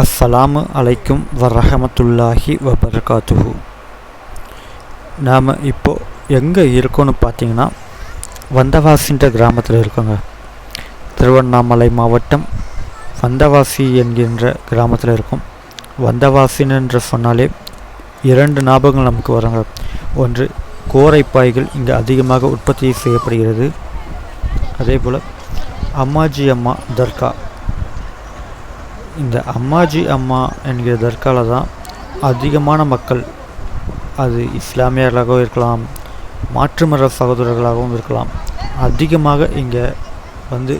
அஸ்ஸலாமு அலைக்கும் வரஹமத்துல்லாஹி வபர்காத்துஹு நாம் இப்போது எங்கே இருக்கோன்னு பார்த்தீங்கன்னா வந்தவாசின்ற கிராமத்தில் இருக்கோங்க. திருவண்ணாமலை மாவட்டம் வந்தவாசி என்கின்ற கிராமத்தில் இருக்கும். வந்தவாசின்னு சொன்னாலே இரண்டு ஞாபகங்கள் நமக்கு வருங்க. ஒன்று கோரைப்பாய்கள் இங்கே அதிகமாக உற்பத்தி செய்யப்படுகிறது. அதே போல் அம்மாஜி அம்மா தர்கா இந்த அம்மாஜி அம்மா என்கிற தர்காவில் தான் அதிகமான மக்கள். அது இஸ்லாமியர்களாகவும் இருக்கலாம் மாற்றுமர சகோதரர்களாகவும் இருக்கலாம். அதிகமாக இங்கே வந்து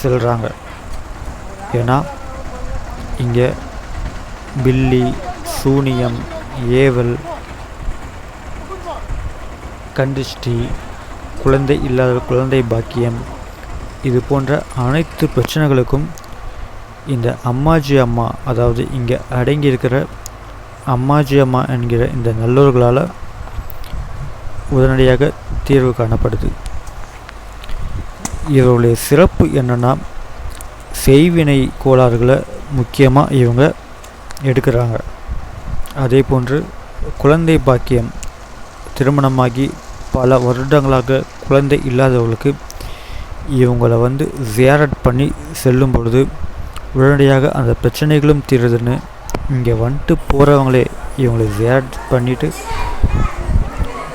செல்கிறாங்க ஏன்னா இங்கே பில்லி சூனியம் ஏவல் கண்டிஷ்டி குழந்தை இல்லாத குழந்தை பாக்கியம் இது போன்ற அனைத்து பிரச்சனைகளுக்கும் இந்த அம்மாஜி அம்மா அதாவது இங்கே அடங்கியிருக்கிற அம்மாஜி அம்மா என்கிற இந்த நல்லோர்களால் உடனடியாக தீர்வு காணப்படுது. இவருடைய சிறப்பு என்னென்னா செய்வினை கோளாறுகளை முக்கியமாக இவங்க எடுக்கிறாங்க. அதே போன்று குழந்தை பாக்கியம் திருமணமாகி பல வருடங்களாக குழந்தை இல்லாதவர்களுக்கு இவங்களை வந்து ஜியாரட் பண்ணி செல்லும் பொழுது உடனடியாக அந்த பிரச்சனைகளும் தீருதுன்னு இங்கே வந்துட்டு போகிறவங்களே இவங்களை ஜேட் பண்ணிவிட்டு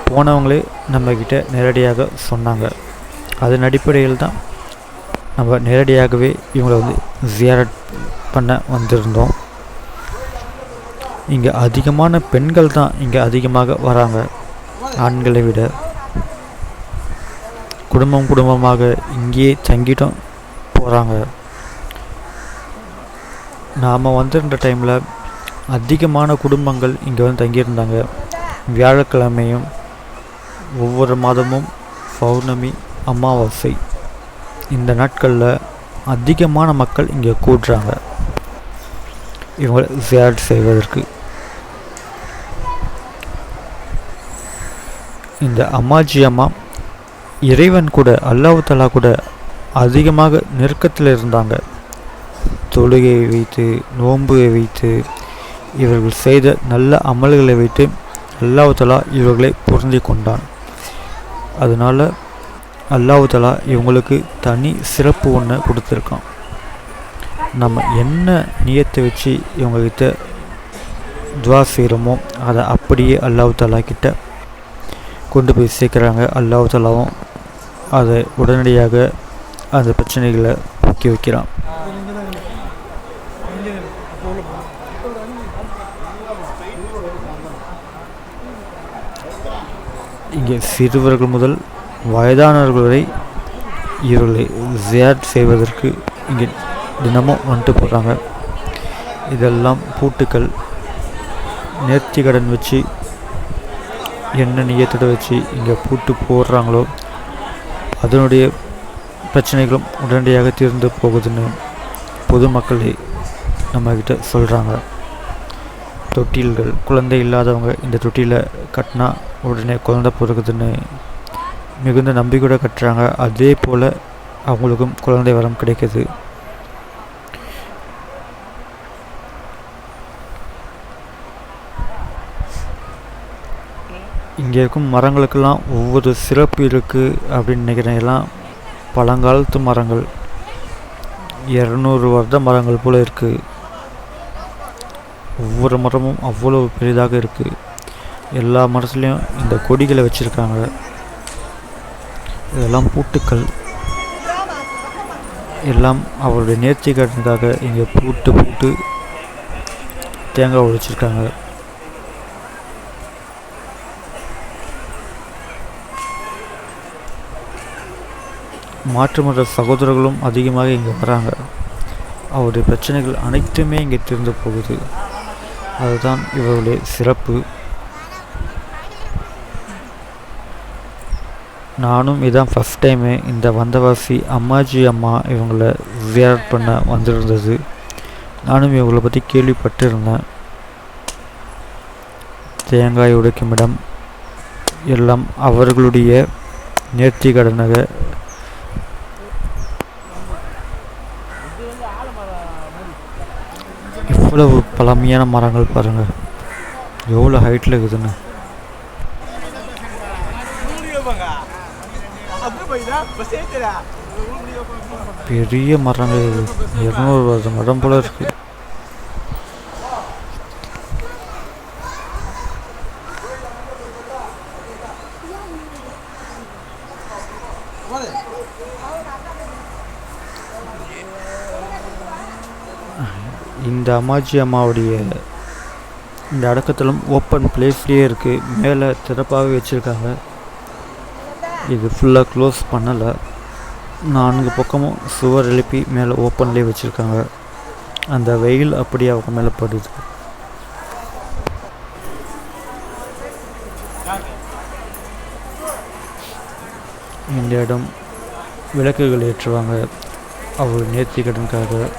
போனவங்களே நம்மக்கிட்ட நேரடியாக சொன்னாங்க. அதன் அடிப்படையில் தான் நம்ம நேரடியாகவே இவங்களை வந்து ஜியாரட் பண்ண வந்திருந்தோம். இங்கே அதிகமான பெண்கள் தான் இங்கே அதிகமாக வராங்க. ஆண்களை விட. குடும்பம் குடும்பமாக இங்கேயே தங்கிட்டும் போகிறாங்க நாம் வந்திருந்த டைமில் அதிகமான குடும்பங்கள் இங்கே வந்து தங்கியிருந்தாங்க. வியாழக்கிழமையும் ஒவ்வொரு மாதமும் பௌர்ணமி அமாவாசை. இந்த நாட்களில் அதிகமான மக்கள் இங்கே கூடுறாங்க. இவங்களை ஜியாட் செய்வதற்கு. இந்த அம்மாஜி அம்மா இறைவன் கூட அல்லாஹ் தலா கூட அதிகமாக நெருக்கத்தில் இருந்தாங்க. தொழுகையை வைத்து நோன்புவை வைத்து இவர்கள் செய்த நல்ல அமல்களை வைத்து அல்லாவுத்தலா இவர்களை பொருந்தி கொண்டான். அதனால் அல்லாவுத்தலா இவங்களுக்கு தனி சிறப்பு ஒன்று கொடுத்துருக்கான். நம்ம என்ன நியத்தை வச்சு இவங்கக்கிட்ட துவா செய்கிறோமோ அதை அப்படியே அல்லாஹ் கிட்ட கொண்டு போய் சேர்க்குறாங்க. அல்லாவுத்தலாவும் அதை உடனடியாக அந்த பிரச்சனைகளை போக்கி வைக்கிறான். இங்கே சிறுவர்கள் முதல் வயதானவர்கள் வரை இவர்களை ஜியாட் செய்வதற்கு இங்கே தினமும் வந்துட்டு போகிறாங்க இதெல்லாம் பூட்டுக்கள் நேர்த்தி கடன் வச்சு என்ன நியத்தோட வச்சு இங்கே பூட்டு போடுறாங்களோ அதனுடைய பிரச்சனைகளும் உடனடியாக தீர்ந்து போகுதுன்னு பொதுமக்களே நம்மக்கிட்ட சொல்கிறாங்க தொட்டில்கள் குழந்தை இல்லாதவங்க இந்த தொட்டியில் கட்டினா உடனே குழந்தை பிறகுதுன்னு மிகுந்த நம்பிக்கையோட கட்டுறாங்க. அதே போல் அவங்களுக்கும் குழந்தை வரம் கிடைக்குது. இங்கே இருக்கும் மரங்களுக்கெல்லாம் ஒவ்வொரு சிறப்பு இருக்குது அப்படின்னு நினைக்கிறேன். எல்லாம் பழங்காலத்து மரங்கள். இரநூறு வருட மரங்கள் போல் இருக்குது ஒவ்வொரு மரமும் அவ்வளோ பெரிதாக இருக்குது எல்லா மரத்துலேயும் இந்த கொடிகளை வச்சுருக்காங்க. இதெல்லாம் பூட்டுக்கள். எல்லாம் அவருடைய நேர்த்தி கடனுக்காக இங்கே பூட்டு பூட்டு தேங்காய் உழைச்சிருக்காங்க மாற்று மத சகோதரர்களும் அதிகமாக இங்கே வராங்க. அவருடைய பிரச்சனைகள் அனைத்துமே இங்கே தீர்ந்து போகுது. அதுதான் இவருடைய சிறப்பு. நானும் இதான் ஃபஸ்ட் டைமு இந்த வந்தவாசி அம்மாஜி அம்மா இவங்களை வியாட் பண்ண வந்திருந்தது. நானும் இவங்களை பற்றி கேள்விப்பட்டிருந்தேன். தேங்காய் உடைக்கும் இடம் எல்லாம் அவர்களுடைய நேர்த்தி கடனாக. இவ்வளவு பழமையான மரங்கள் பாருங்கள் எவ்வளோ ஹைட்டில் இருக்குதுன்னு. பெரிய மரங்கள். இது இரநூறு வருஷம் மரம் போல இருக்கு. இந்த அம்மாஜி அம்மாவுடைய இந்த அடக்கத்தலம் ஓப்பன் பிளேஸ்லேயே இருக்குது மேலே திறப்பாகவே வச்சுருக்காங்க. இது ஃபுல்லாக க்ளோஸ் பண்ணலை. நான்கு பக்கமும் சுவர் எழுப்பி மேலே ஓப்பன்லேயே வச்சுருக்காங்க. அந்த வெயில் அப்படியே அவங்க மேலே படுது. இந்த இடம் விளக்குகள் ஏற்றுவாங்க. அவர் நேர்த்தி கடனுக்காக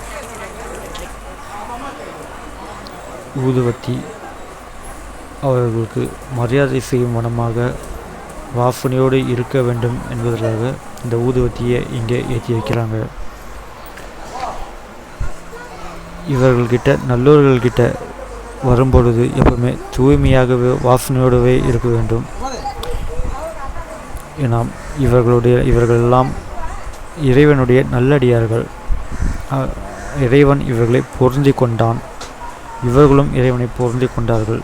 ஊதுவத்தி அவர்களுக்கு மரியாதை செய்யும் வனமாக வாசனையோடு இருக்க வேண்டும் என்பதற்காக இந்த ஊதுவத்தியை இங்கே ஏற்றி வைக்கிறாங்க. இவர்கள்கிட்ட நல்லோர்கள்கிட்ட வரும்பொழுது எப்பவுமே தூய்மையாகவே வாசனையோடவே இருக்க வேண்டும். நாம் இவர்களுடைய இவர்களெல்லாம் இறைவனுடைய நல்லடியார்கள். இறைவன் இவர்களை பொருந்தி கொண்டான். இவர்களும் இறைவனை பொருந்தி கொண்டார்கள்.